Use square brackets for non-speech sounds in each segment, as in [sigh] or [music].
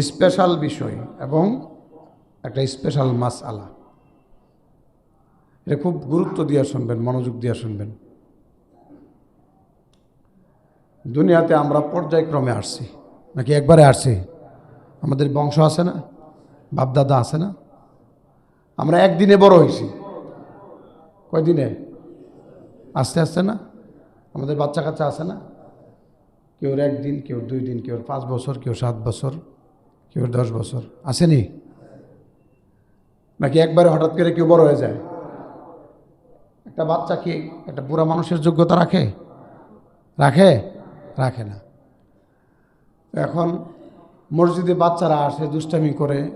Special বিষয় এবং একটা স্পেশাল মাস আলা এটা খুব গুরুত্ব দিয়ে শুনবেন, মনোযোগ দিয়ে শুনবেন। দুনিয়াতে আমরা পর্যায়ক্রমে আসছি। নাকি একবারে আসছি? আমাদের বংশ আছে না? বাপদাদা আছে না? আমরা একদিনে বড় হয়েছি। কয়দিনে? আস্তে আস্তে না? আমাদের বাচ্চা কাচ্চা আছে না? কেউ একদিন, কেউ দুই দিন, কেউ পাঁচ বছর, কেউ সাত বছর। কেউ দশ বছর। আসেনি নাকি একবারে হঠাৎ করে কেউ বড় হয়ে যায়? একটা বাচ্চা কি একটা বুড়া মানুষের যোগ্যতা রাখে? রাখে? রাখে না। এখন মসজিদে বাচ্চারা আসে, দুষ্টামি করে।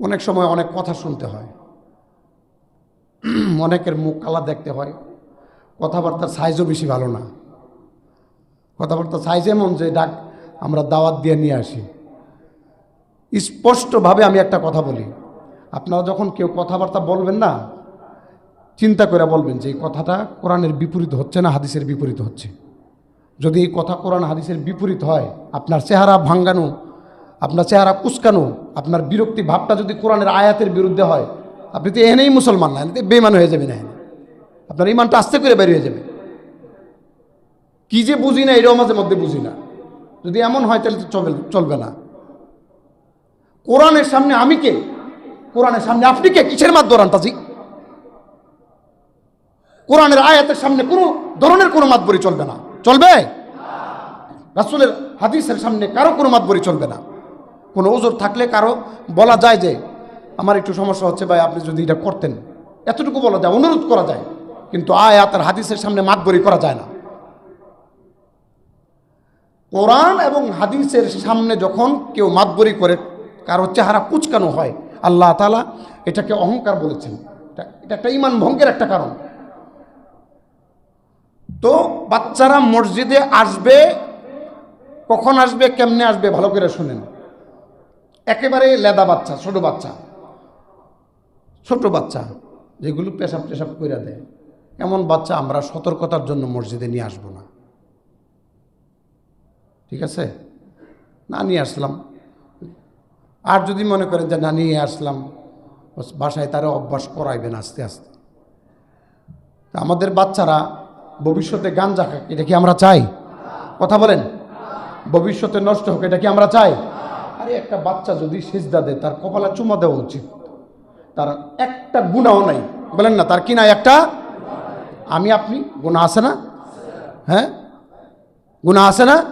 অনেক সময় অনেক কথা শুনতে হয়। [clears throat] অনেকের মুখ কালা দেখতে হয়। কথাবার্তার সাইজও বেশি ভালো না। কথাবার্তার সাইজ এমন যে, ডাক, আমরা দাওয়াত দিয়ে নিয়ে আসি। স্পষ্টভাবে আমি একটা কথা বলি। আপনারা যখন কেউ কথাবার্তা বলবেন না, চিন্তা করে বলবেন যে এই কথাটা কোরআনের বিপরীত হচ্ছে না, হাদিসের বিপরীত হচ্ছে। যদি এই কথা কোরআন, হাদিসের বিপরীত হয়, আপনার চেহারা ভাঙ্গানো, আপনার চেহারা কুচকানো, আপনার বিরক্তি ভাবটা যদি কোরআনের আয়াতের বিরুদ্ধে হয়, আপনি তো এনেই মুসলমান না এতে বেমান হয়ে যাবেন এখানে আপনার ইমানটা আস্তে করে বেরিয়ে যাবে। কি যে বুঝি না, এটাও মাঝে মধ্যে বুঝি না। যদি এমন হয়, তাহলে তো চলবে চলবে না। কোরআনের সামনে আমি কে? কোরআনের সামনে আপনি কে? কিসের মাত দৌড়ানতাজি কোরআনের আয়াতের সামনে কোনো ধরনের কোনো মাতবরি চলবে না। চলবে? রাসুলের হাদিসের সামনে কারও কোনো মাতবরি চলবে না। কোনো ওজোর থাকলে কারও বলা যায় যে, আমার একটু সমস্যা হচ্ছে ভাই, আপনি যদি এটা করতেন। এতটুকু বলা যায়, অনুরোধ করা যায়। কিন্তু আয়াত আর হাদিসের সামনে মাত মাতবরি করা যায় না। কোরআন এবং হাদিসের সামনে যখন কেউ মাতবরি করে কারও চেহারা কুচকানো হয়, আল্লাহ তালা এটাকে অহংকার বলেছেন। এটা- একটা ইমান ভঙ্গের একটা কারণ। তো বাচ্চারা মসজিদে আসবে, কখন আসবে, কেমনে আসবে, ভালো করে শুনেন। একেবারে লেদা বাচ্চা, ছোট বাচ্চা। ছোট বাচ্চা, যেগুলো পেশাব টেশাব করে দেয়। এমন বাচ্চা আমরা সতর্কতার জন্য মসজিদে নিয়ে আসব না। ঠিক আছে? না নিয়ে আসলাম। আর যদি মনে করেন যে, না, নিয়ে আসলাম। বাসায় তারা অভ্যাস করাইবেন আস্তে আস্তে। আমাদের বাচ্চারা ভবিষ্যতে গাঞ্জা খাক এটা কি আমরা চাই? কথা বলেন। ভবিষ্যতে নষ্ট হোক, এটা কি আমরা চাই? আরে, একটা বাচ্চা যদি সেজদা দেয়, তার কপালে চুমা দেওয়া উচিত। তার একটা গুণাও নাই। বলেন না, তার কি নাই একটা? আমি, আপনি? গুণা আছে না? হ্যাঁ? গুণা আছে না?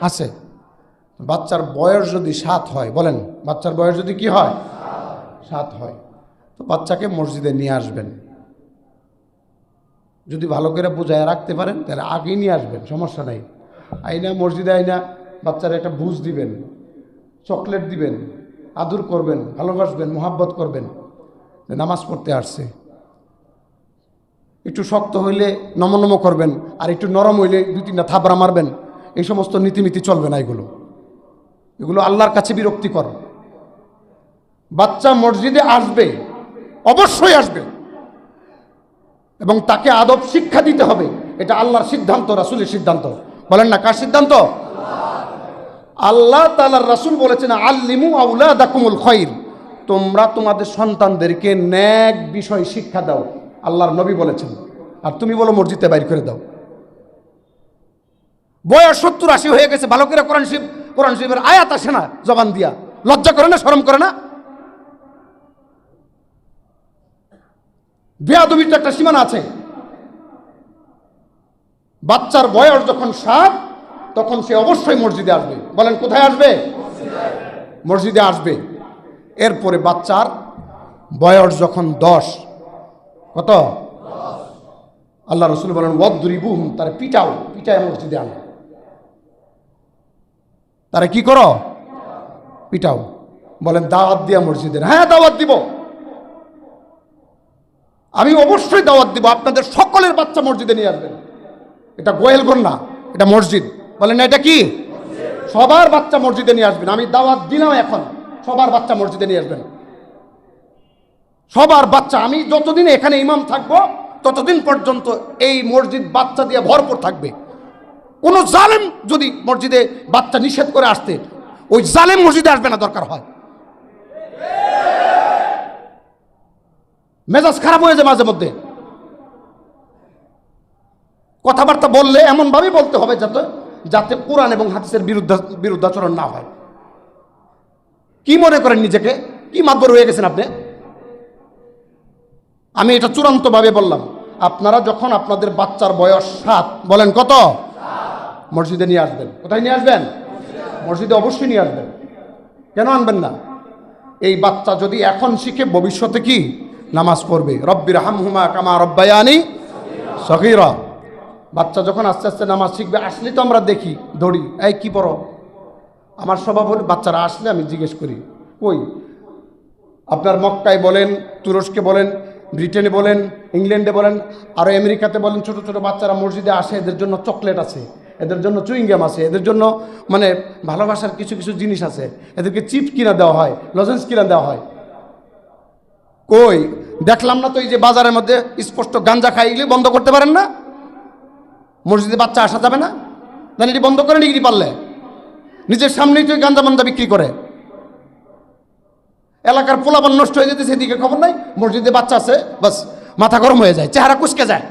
আছে। বাচ্চার বয়স যদি সাত হয়, বলেন, বাচ্চার বয়স যদি কি হয়? সাত হয়। তো বাচ্চাকে মসজিদে নিয়ে আসবেন। যদি ভালো করে বুঝায় রাখতে পারেন, তাহলে আগেই নিয়ে আসবেন, সমস্যা নাই। আইনা, মসজিদে আইনা, বাচ্চারা একটা বুঝ দিবেন, চকলেট দিবেন, আদর করবেন, ভালোবাসবেন, মোহাব্বত করবেন, যে নামাজ পড়তে আসছে। একটু শক্ত হইলে নমনম করবেন, আর একটু নরম হইলে দুই তিনটা থাবড়া মারবেন। এই সমস্ত নীতিমিতি চলবে না এগুলো। এগুলো আল্লাহর কাছে বিরক্তিকর। বাচ্চা মসজিদে আসবে, অবশ্যই আসবে। এবং তাকে আদব শিক্ষা দিতে হবে, এটা আল্লাহর সিদ্ধান্ত, রাসুলের সিদ্ধান্ত। বলেন না, কার সিদ্ধান্ত? আল্লাহ তালার রাসুল বলেছেন, আল্লিমু আউলা দাকুমুল খৈর তোমরা তোমাদের সন্তানদেরকে ন্যাক বিষয় শিক্ষা দাও, আল্লাহর নবী বলেছেন। আর তুমি বলো, মসজিদে বাইর করে দাও। বয়স সত্তর আশি হয়ে গেছে, ভালো করে কোরআন শিব কোরআন শিবের আয়াত আসে না, জবান দিয়া। লজ্জা করে না, শরম করে না? বেয়াদবির তো একটা সীমানা আছে। বাচ্চার বয়স যখন সাত, তখন সে অবশ্যই মসজিদে আসবে। বলেন, কোথায় আসবে? মসজিদে আসবে। এরপরে বাচ্চার বয়স যখন দশ, কত? আল্লাহ রসুল বলেন ওয়াদ্দুরিবুহুম তারা পিটাও, পিটায় মসজিদে আনো। তারা কি করো? পিটাও। বলেন, দাওয়াত দিয়া মসজিদের। হ্যাঁ দাওয়াত দিব। আমি অবশ্যই দাওয়াত দিব। আপনাদের সকলের বাচ্চা মসজিদে নিয়ে আসবেন। এটা গোয়েলগঞ্জ না, এটা মসজিদ। বলেন না, এটা কি? সবার বাচ্চা মসজিদে নিয়ে আসবেন। আমি দাওয়াত দিলাম এখন। সবার বাচ্চা মসজিদে নিয়ে আসবেন। সবার বাচ্চা। আমি যতদিন এখানে ইমাম থাকব, ততদিন পর্যন্ত এই মসজিদ বাচ্চা দিয়ে ভরপুর থাকবে। কোনো জালেম যদি মসজিদে বাচ্চা নিষেধ করে আসতে, ওই জালেম মসজিদে আসবে না, দরকার হয়। মেজাজ খারাপ হয়ে যায় মাঝে মধ্যে। কথাবার্তা বললে এমনভাবেই বলতে হবে যাতে যাতে কোরআন এবং হাদিসের বিরুদ্ধ, বিরুদ্ধাচরণ না হয়। কি মনে করেন নিজেকে? কি মাতবর হয়ে গেছেন আপনি? আমি এটা চূড়ান্তভাবে বললাম, আপনারা যখন আপনাদের বাচ্চার বয়স সাত, বলেন কত? মসজিদে নিয়ে আসবেন। কোথায় নিয়ে আসবেন? মসজিদে অবশ্যই নিয়ে আসবেন। কেন আনবেন না? এই বাচ্চা যদি এখন শিখে ভবিষ্যতে কি? নামাজ পড়বে। রব্বির হামহুমা কামা রব্বায়ানি সকিরা বাচ্চা যখন আস্তে আস্তে নামাজ শিখবে, আসলে তো আমরা দেখি, ধরি, এই, কি পড়ো? আমার স্বভাব হলে বাচ্চারা আসলে আমি জিজ্ঞেস করি, কই? আপনার মক্কায় বলেন, তুরস্কে বলেন ব্রিটেনে বলেন, ইংল্যান্ডে বলেন আরও আমেরিকাতে বলেন, ছোট ছোট বাচ্চারা মসজিদে আসে, এদের জন্য চকলেট আছে, এদের জন্য চুইংগাম আছে, এদের জন্য মানে ভালোবাসার কিছু কিছু জিনিস আছে, এদেরকে চিপ কিনা দেওয়া হয়, লজেন্স কিনা দেওয়া হয়। কই? দেখলাম না তো এই যে বাজারের মধ্যে স্পষ্ট গাঞ্জা খাইলে বন্ধ করতে পারেন না? মসজিদে বাচ্চা আসা যাবে না? জানি এটি বন্ধ করে নিগিরি পারলে। নিজের সামনেই তো গাঞ্জা মান্দা বিক্রি করে। এলাকার পোলাপান নষ্ট হয়ে যেতে সেদিকে খবর নাই? মসজিদে বাচ্চা আছে, বাস, মাথা গরম হয়ে যায়, চেহারা কুচকে যায়।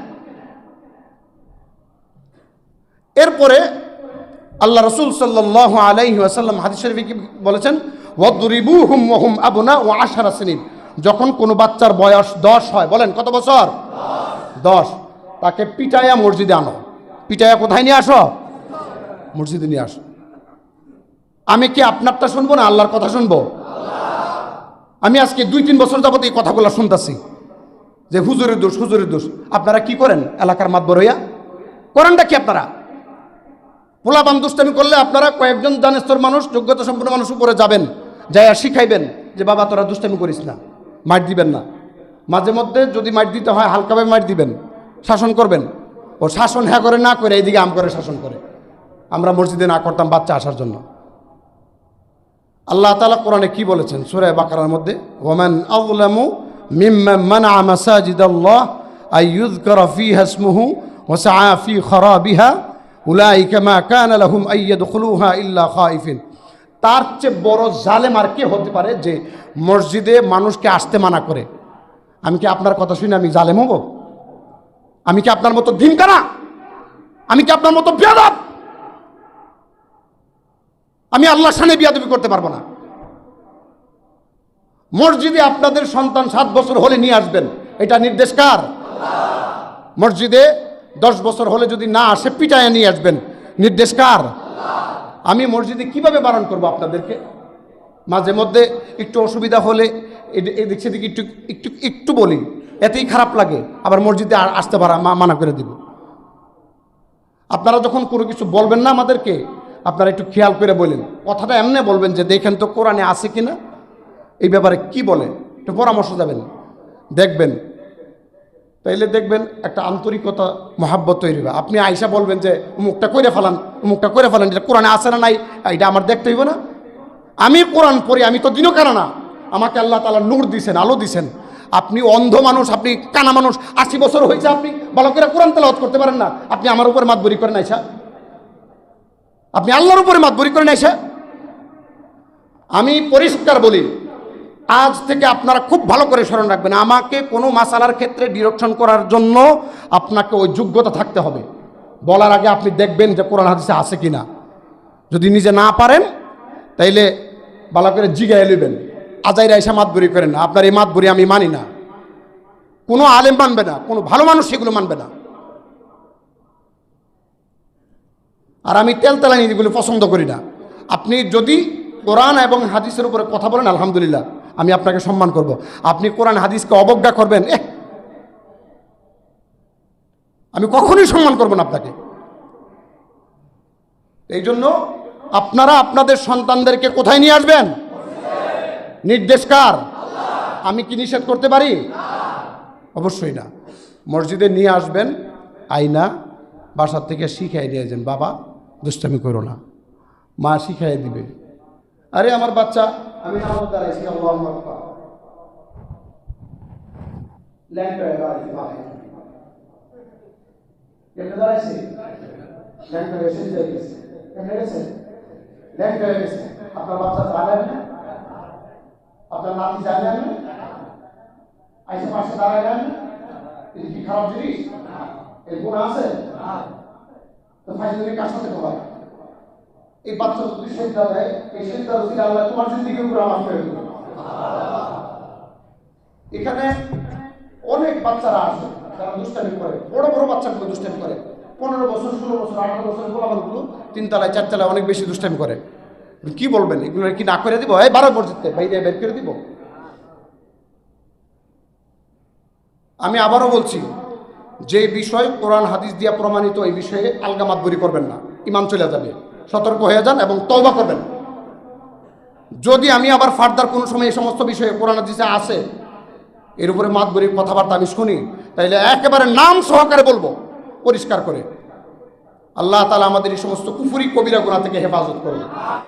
এরপরে আল্লাহ রসুল সাল্লাহ আলাইহি হাদিস শরীফে বলেছেন? ওয়াদরিবু হুম ওহুম আবুনা ও আশারা সিনিন। যখন কোনো বাচ্চার বয়স দশ হয়, বলেন কত বছর? দশ। তাকে পিটায়া মসজিদে আনো। পিটায়া কোথায় নিয়ে আসো? মসজিদে নিয়ে আসো। আমি কি আপনারটা শুনব না? আল্লাহর কথা শুনব? আমি আজকে দুই, তিন বছর যাবত এই কথাগুলো শুনতেছি। যে হুজুরের দোষ হুজুরের দোষ। আপনারা কি করেন? এলাকার মাতবর হইয়া? করেনটা কি আপনারা? পোলাপান দুষ্টামি করলে আপনারা কয়েকজন জানেস্তর মানুষ, যোগ্যতা সম্পন্ন মানুষ উপরে যাবেন, যাইয়া শিখাইবেন যে, বাবা, তোরা দুষ্টামি করিস না, মার দিবেন না। মাঝে মধ্যে যদি মার দিতে হয়, হালকাভাবে মার দিবেন, শাসন করবেন। ও শাসন হ্যাঁ করে না করে, এইদিকে আম করে শাসন করে। আমরা মসজিদে না করতাম বাচ্চা আসার জন্য। আল্লাহ তালা কোরআনে কি বলেছেন? সুরায় বাকারার মধ্যে ওমান আউলামু তার চেয়ে বড় জালেম আর কে হতে পারে যে মসজিদে মানুষকে আসতে মানা করে? আমি কি আপনার কথা শুনে আমি জালেম হব? আমি কি আপনার মতো দিন কানা আমি কি আপনার মতো বেয়াদব? আমি আল্লাহর সামনে বিয়াদবি করতে পারব না। মসজিদে আপনাদের সন্তান সাত বছর হলে নিয়ে আসবেন, এটা নির্দেশ কার? মসজিদে দশ বছর হলে যদি না আসে পিটায় নিয়ে আসবেন, নির্দেশ কার? আমি মসজিদে কীভাবে বারণ করব আপনাদেরকে? মাঝে মধ্যে একটু অসুবিধা হলে এদি- এদিক সেদিক একটু একটু একটু বলি, এতেই খারাপ লাগে, আবার মসজিদে আসতে পারা মানা করে দিব। আপনারা যখন কোনো কিছু বলবেন না আমাদেরকে আপনারা একটু খেয়াল করে বলেন। কথাটা এমনি বলবেন যে দেখেন তো কোরআনে আছে কি না এই ব্যাপারে কি বলে? একটু পরামর্শ যাবেন দেখবেন। তাইলে দেখবেন একটা আন্তরিকতা, মহাব্বত তৈরি হবে। আপনি আইসা বলবেন যে মুখটা করে ফেলান মুখটা করে ফেলান, এটা কোরআনে আছে না নাই? এটা আমার দেখতে হইব না? আমি কোরআন পড়ি, আমি তো দিনও কেন না। আমাকে আল্লাহ তালা নূর দিছেন, আলো দিছেন। আপনি অন্ধ মানুষ, আপনি কানা মানুষ, আশি বছর হয়েছে আপনি। ভালো করে কোরআন তেলাওয়াত করতে পারেন না। আপনি আমার উপরে মাতবরি করেন আইসা। আপনি আল্লাহর উপরে মাতবরি করেন আইসা আমি পরিষ্কার বলি, আজ থেকে আপনারা খুব ভালো করে স্মরণ রাখবেন, আমাকে কোনো মাসালার ক্ষেত্রে ডিরেকশন করার জন্য আপনাকে ওই যোগ্যতা থাকতে হবে। বলার আগে আপনি দেখবেন যে কোরআন হাদিসে আছে কি না যদি নিজে না পারেন, তাইলে ভালো করে জিগাই নেবেন আজাইরা এসে মাতবরি করেন আপনার এই মাতবরি আমি মানি না। কোনো আলেম মানবে না, কোনো ভালো মানুষ সেগুলো মানবে না। আর আমি তেল তেলানি এগুলো পছন্দ করি না। আপনি যদি কোরআন এবং হাদিসের উপরে কথা বলেন, আলহামদুলিল্লাহ, আমি আপনাকে সম্মান করব। আপনি কোরআন, হাদিসকে অবজ্ঞা করবেন এ আমি কখনোই সম্মান করব না আপনাকে। এই জন্য আপনারা আপনাদের সন্তানদেরকে কোথায় নিয়ে আসবেন? নির্দেশ কার? আমি কি নিষেধ করতে পারি? অবশ্যই না। মসজিদে নিয়ে আসবেন আইনা বাসার থেকে শিখাই নিয়ে যান, বাবা। দুষ্টামি করো না। মা শিখাই দিবে। আরে আমার বাচ্চা, আমি দাঁড়াইছি। আপনার বাচ্চা জানেন না? আপনার নাতি জানেন না? আইসে পাশে দাঁড়ায় নেন এটা কি খারাপ জিনিস? এর গুণ আছে? তো কার সাথে এই বাচ্চা যদি দেয়, এই আল্লাহ তোমার আমার এখানে অনেক বাচ্চারা আসে যারা দুষ্টামি করে। বড় বড় বাচ্চাগুলো দুষ্টামি করে। পনেরো বছর, ষোলো বছর, আঠারো বছর গোলামানগুলো তিনতলায় চারতলায় অনেক বেশি দুষ্টামি করে। কি বলবেন? এগুলো কি না করে দিব? এই বারো মসজিদে বাইরে বের করে দিব? আমি আবারও বলছি যে বিষয় কোরআন হাদিস দিয়া প্রমাণিত এই বিষয়ে আলগা আলগামাতবরি করবেন না। ইমান চলে যাবে। সতর্ক হয়ে যান এবং তওবা করবেন। যদি আমি আবার ফার্দার কোনো সময় এই সমস্ত বিষয়ে কোরআন হাদিসে আসে, এর উপরে মাতবরির কথাবার্তা আমি শুনি, তাইলে একেবারে নাম সহকারে বলব, পরিষ্কার করে। আল্লাহ তালা আমাদের এই সমস্ত কুফুরি কবিরা গুণা থেকে হেফাজত করুন।